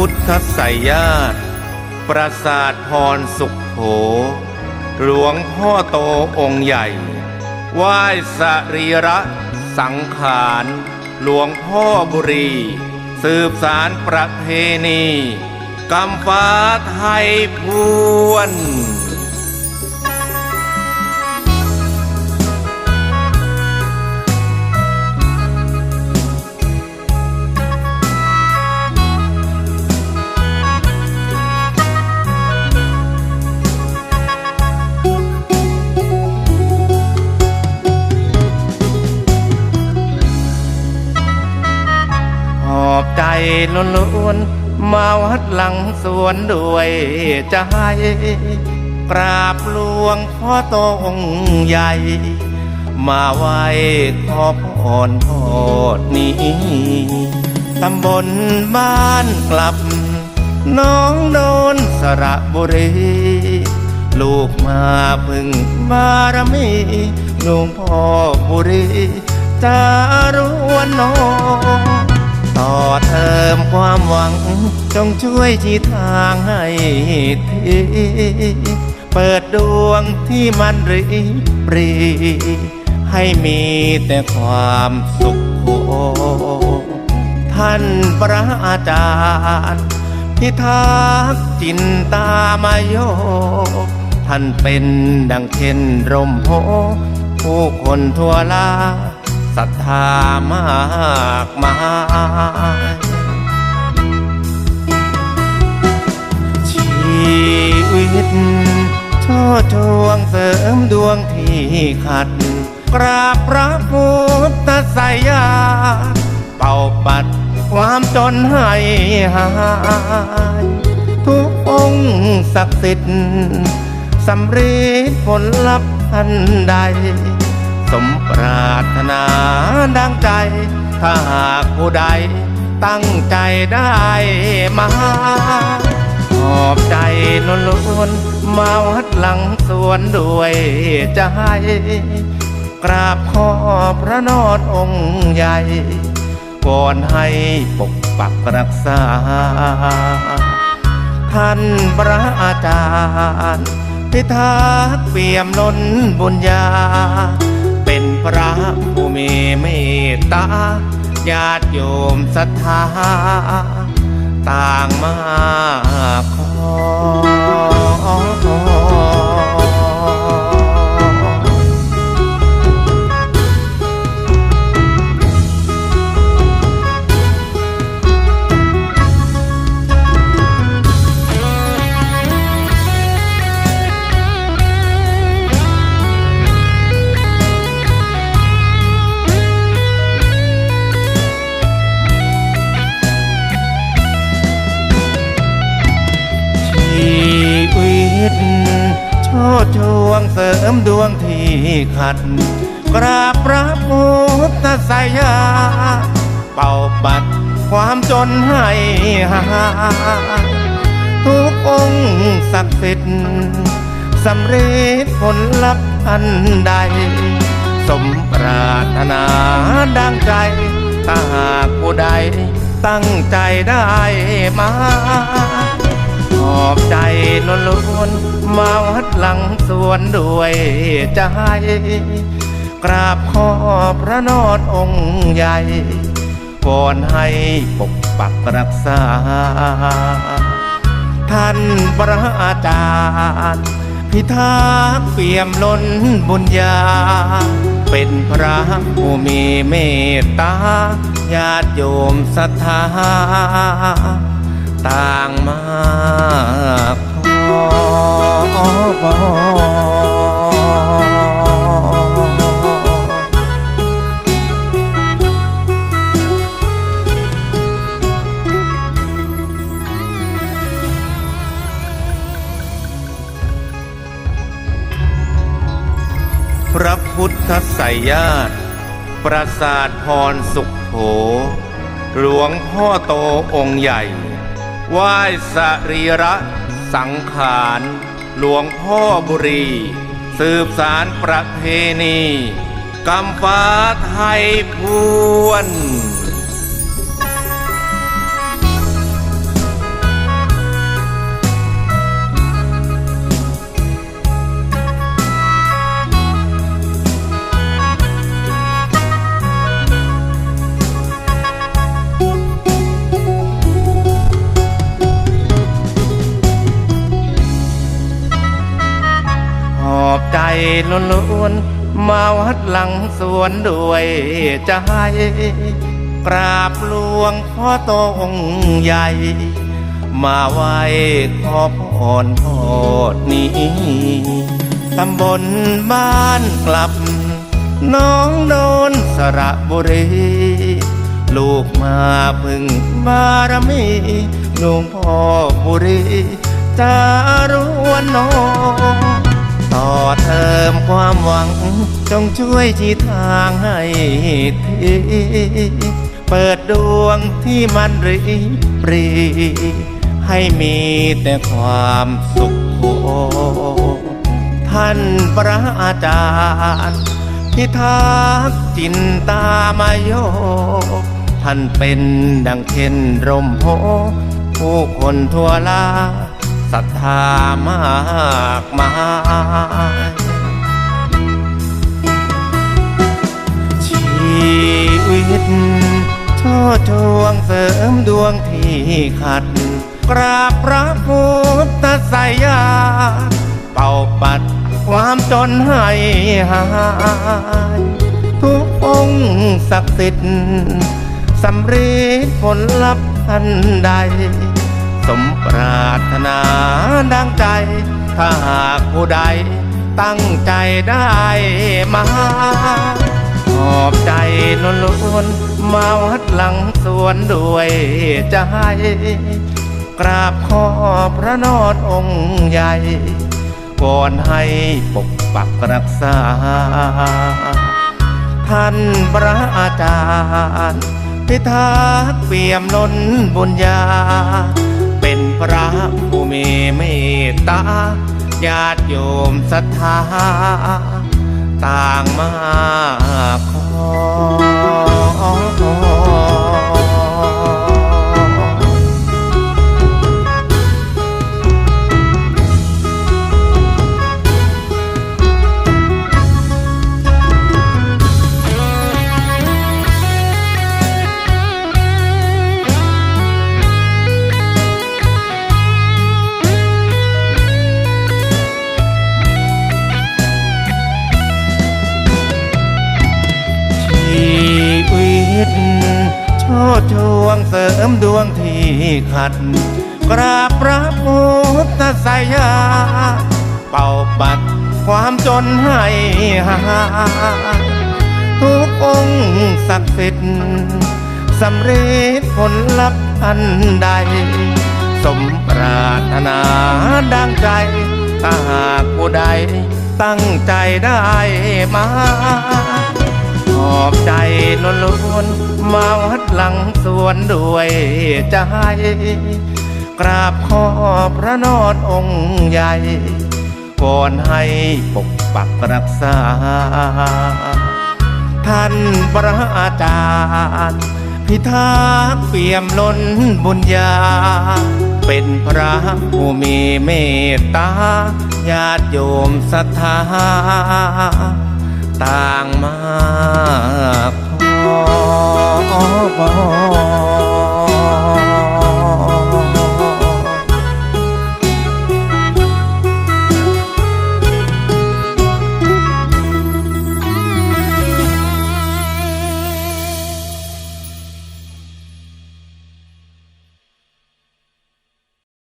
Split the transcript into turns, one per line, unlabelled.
พุทธไสยญาติปราสาทพรสุขโข หลวงพ่อโตองค์ใหญ่ ไหว้สรีระสังขาร หลวงพ่อบุรี สืบสารประเพณีกำฟ้าไทยพวน ล้นล้วนๆมาวัดหลังสวนด้วยใจกราบหลวงพ่อโตองค์ใหญ่ มาไหว้ขอพรพอดนี้ตำบลบ้านกลับ น้องโดนสระบุรี ลูกมาพึ่งบารมีหลวงพ่อบุรีจารวนน้อง ต่อเติมความหวัง จงช่วยชี้ทางให้ทีเปิดดวงที่มันรีปรี ให้มีแต่ความสุขโท่านพระอาจารย์ พิทักษ์จินตามายโย ท่านเป็นดังเช่นร่มโพผู้คนทั่วลา ศรัทธามากมายชีวิตช่อชวงเสริมดวงที่ขัด กราบพระพุทธไสยา เป่าปัดความจนให้หาย ทุกองค์ศักดิ์สิทธิ์สำเร็จผลลัพธ์ทันใด สมปรารถนาดังใจ ถ้าหากผู้ใดตั้งใจได้มาขอบใจล้นล้นมาวัดหลังสวนด้วยใจ กราบขอพระนอดองค์ใหญ่วอนให้ปกปักรักษา ท่านพระอาจารย์ พิทักษ์เปี่ยมล้นบุญญา พระผู้มีเมตตาญาติโยมศรัทธา ต่างมาขอ วงเสริมดวงที่ขัด กราบพระพุทธไสยา เป่าปัดความจนให้หาทุกองค์ศักดิ์สิทธิ์สำเร็จผลลัพธ์อันใด สมปรารถนาดังใจถ้าหากผู้ใดตั้งใจได้มา อบใจลนล้วนมาวัดหลังสวนด้วยใจ กราบขอพระนอดองค์ใหญ่วอนให้ปกปักรักษา ท่านพระอาจารย์ พิทักษ์เปี่ยมล้นบุญญา เป็นพระผู้มีเมตตาญาติโยมศรัทธา ต่างมา พระพุทธไสยญาติประสาทพรสุขโข หลวงพ่อโตองค์ใหญ่ ไหว้สรีระสังขาร หลวงพ่อบุรี สืบสารประเพณีกำฟ้าไทยพวน ล้วนๆมาวัดหลังสวนด้วยใจกราบหลวงพ่อโตองค์ใหญ่ มาไหว้ขอพรพอดนี้ตำบลบ้านกลับ น้องโดนสระบุรี ลูกมาพึ่งบารมีหลวงพ่อบุรีจารวนน้อง ต่อเติมความหวัง จงช่วยชี้ทางให้ทีเปิดดวงที่มันรีปรี ให้มีแต่ความสุขโท่านพระอาจารย์ พิทักษ์จินตามายกท่านเป็นดังเช่นร่มโพผู้คนทั่วลา รัทธามากมายชีวิตโชดช่วงเสริมดวงที่ขัด กราบพระพุทธสยา เป่าปัดความจนให้หาย ทุกองค์ศักดิ์สิทธิ์สำเริดผลลัพธ์ทันใด สมปรารถนาดังใจ ถ้าหากผู้ใดตั้งใจได้มาขอบใจล้วนมาวัดหลังสวนด้วยใจ กราบขอพระนอดองค์ใหญ่วอนให้ปกปักรักษา ท่านพระอาจารย์พิทักษ์เปี่ยมล้นบุญญา พระผู้มีเมตตาญาติโยมศรัทธา ต่างมาขอ ดช่วงเสริมดวงที่ขัด กราบพระพุทธสยา เป่าปัดความจนให้หายทุกองค์ศักดิ์สิทธิ์สำเร็จผลลัพธ์อันใด สมปรารถนาดังใจถ้าหากผู้ใดตั้งใจได้มา อบใจล้วนมาวัดหลังสวนด้วยใจกราบขอพระนอดองค์ใหญ่วอนให้ปกปักรักษา ท่านพระอาจารย์ พิทักษ์เปี่ยมล้นบุญญา เป็นพระผู้มีเมตตาญาติโยมศรัทธา ต่างมากพอ